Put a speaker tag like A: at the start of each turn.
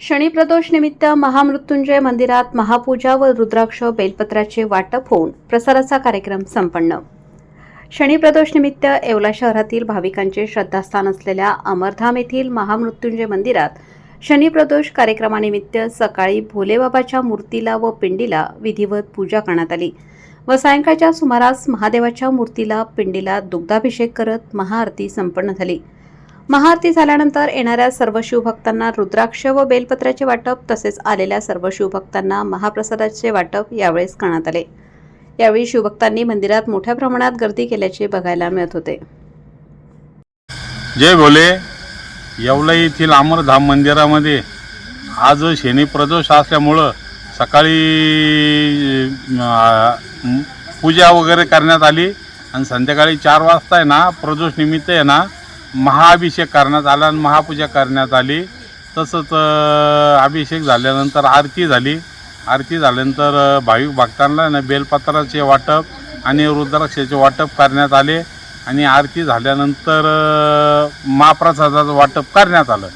A: शनिप्रदोष निमित्त महामृत्युंजय मंदिरात महापूजा व रुद्राक्ष बेलपत्राचे वाटप होऊन प्रसाराचा कार्यक्रम संपन्न. शनिप्रदोष निमित्त येवला शहरातील भाविकांचे श्रद्धास्थान असलेल्या अमरधाम येथील महामृत्युंजय मंदिरात शनिप्रदोष कार्यक्रमानिमित्त सकाळी भोलेबाबाच्या मूर्तीला व पिंडीला विधिवत पूजा करण्यात आली व सायंकाळच्या सुमारास महादेवाच्या मूर्तीला पिंडीला दुग्धाभिषेक करत महाआरती संपन्न झाली. महाआरती झाल्यानंतर येणाऱ्या सर्व शिवभक्तांना रुद्राक्ष व बेलपत्राचे वाटप तसेच आलेल्या सर्व शिवभक्तांना महाप्रसादाचे वाटप यावेळेस करण्यात आले. यावेळी शिवभक्तांनी मंदिरात मोठ्या प्रमाणात गर्दी केल्याचे बघायला मिळत होते.
B: जय भोले. येवला येथील अमरधाम मंदिरामध्ये आज शनी प्रदोष असल्यामुळं सकाळी पूजा वगैरे करण्यात आली. आणि संध्याकाळी चार वाजता आहे ना प्रदोष निमित्त आहे ना महाअभिषेक करण्यात आला आणि महापूजा करण्यात आली. तसंच अभिषेक झाल्यानंतर आरती झाली. आरती झाल्यानंतर भाविक भक्तांना ना बेलपत्राचे वाटप आणि रुद्राक्षाचे वाटप करण्यात आले. आणि आरती झाल्यानंतर महाप्रसादाचं वाटप करण्यात आलं.